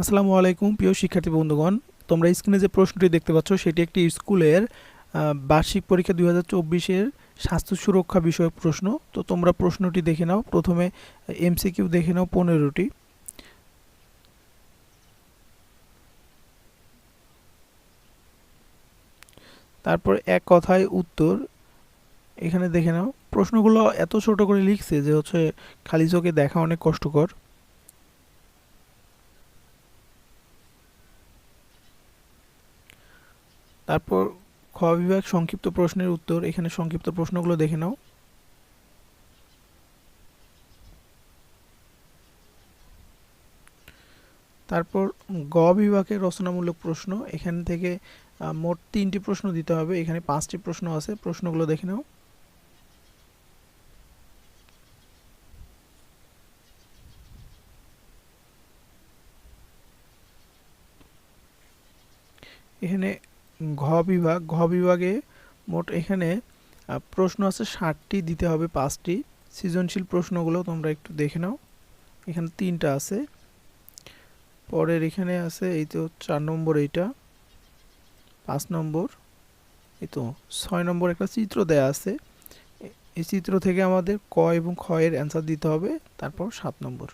আসসালামু আলাইকুম, প্রিয় শিক্ষার্থী বন্ধুগণ। তোমরা স্ক্রিনে যে প্রশ্নটি দেখতে পাচ্ছ, সেটি একটি স্কুলের বার্ষিক পরীক্ষা দুই হাজার চব্বিশের স্বাস্থ্য সুরক্ষা বিষয়ক প্রশ্ন। তো তোমরা প্রশ্নটি দেখে নাও। প্রথমে, এমসিকিউ দেখে নাও পনেরোটি। তারপর এক কথায় উত্তর। এখানে দেখে নাও। প্রশ্নগুলো এত ছোট করে লিখছে যে হচ্ছে খালি চোখে দেখা অনেক কষ্টকর। তারপর খ বিভাগ সংক্ষিপ্ত প্রশ্নের উত্তর, এখানে সংক্ষিপ্ত প্রশ্নগুলো দেখে নাও। তারপর গ বিভাগের রচনামূলক প্রশ্ন, এখান থেকে মোট তিনটি প্রশ্ন দিতে হবে, এখানে পাঁচটি প্রশ্ন আছে, প্রশ্নগুলো দেখে নাও। এখানে ঘ বিভাগ, ঘ বিভাগে মোট এখানে প্রশ্ন আছে ষাটটি, দিতে হবে পাঁচটি। সৃজনশীল প্রশ্নগুলো তোমরা একটু দেখে নাও। এখানে তিনটা আছে। পরের এখানে আছে, এই তো চার নম্বর এইটা। পাঁচ নম্বর। এই তো ছয় নম্বর একটা চিত্র দেয়া আছে। এই চিত্র থেকে আমাদের ক এবং এর অ্যান্সার দিতে হবে, তারপর সাত নম্বর।